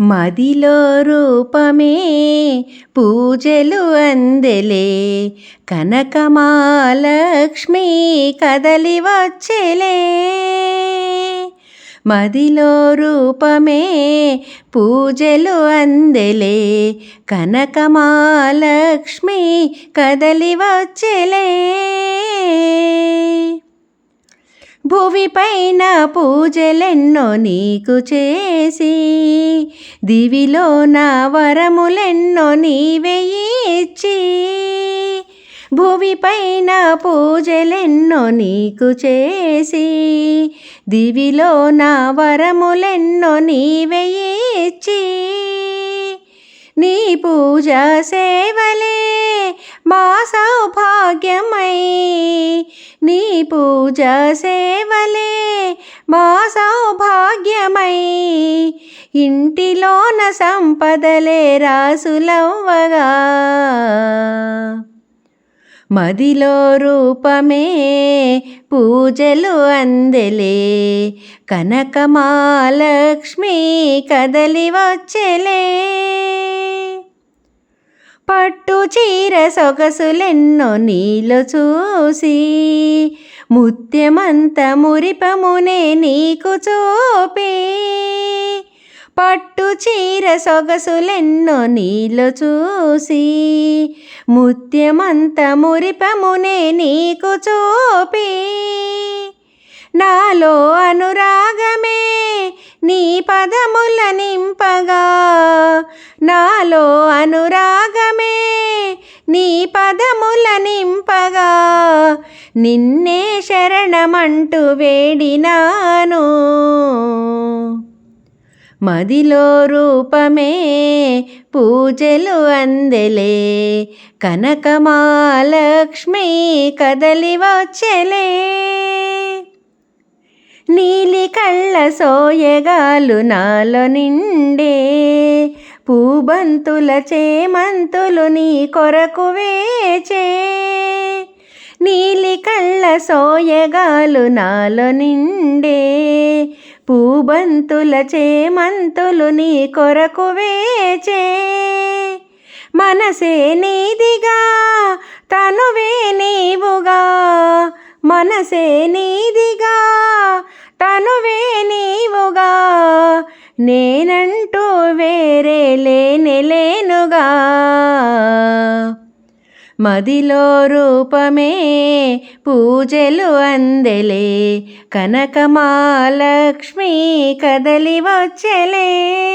మదిలో రూపమే పూజలు అందెలే. కనకమాలక్ష్మి కదలి వచ్చెలే. మదిలో రూపమే పూజలు అందెలే. కనకమాలక్ష్మి కదలి వచ్చెలే. భువిపైన పూజలెన్నో నీకు చేసి దివిలో నా వరములెన్నో నీవే ఇచ్చి భువిపైన పూజలెన్నో నీకు చేసి దివిలో నా వరములెన్నో నీవే ఇచ్చి నీ పూజ సేవలే మా సౌభాగ్యమై నీ పూజ సేవలే మా సౌభాగ్యమై. ఇంటిలోన సంపదలే రాసులవ్వగా. మదిలో రూపమే పూజలు అందెలే. కనకమాలక్ష్మి కదలి వచ్చెలే. పట్టు చీర సొగసులెన్నో నీలో చూసి ముత్యమంత మురిపమునే నీకు చూపి. పట్టు చీర సొగసులెన్నో నీలో చూసి ముత్యమంత మురిపమునే నీకు చూపి. నాలో అనురాగమే నీ పదముల నింపగ నాలో అనురాగమే నీ పదముల నింపగా. నిన్నే శరణమంటూ వేడినాను. మదిలో రూపమే పూజలు అందెలే. కనకమాలక్ష్మి కదలి వచ్చెలే. నీలి కళ్ళ సోయగాలు నాలో నిండే పూబంతుల చేమంతులు నీ కొరకు వేచే. నీలి కళ్ళ సోయగాలు నాలో నిండే. పూబంతుల చేమంతులు నీ కొరకు వేచే. మనసే నీదిగా తనువే నీవుగా. మనసే నీదిగా తనువే నీవుగా. నేనంటూ వేరే లేనే లేనుగా. మదిలో రూపమే పూజలు అందెలే కనకమాలక్ష్మి కదలి వచ్చెలే.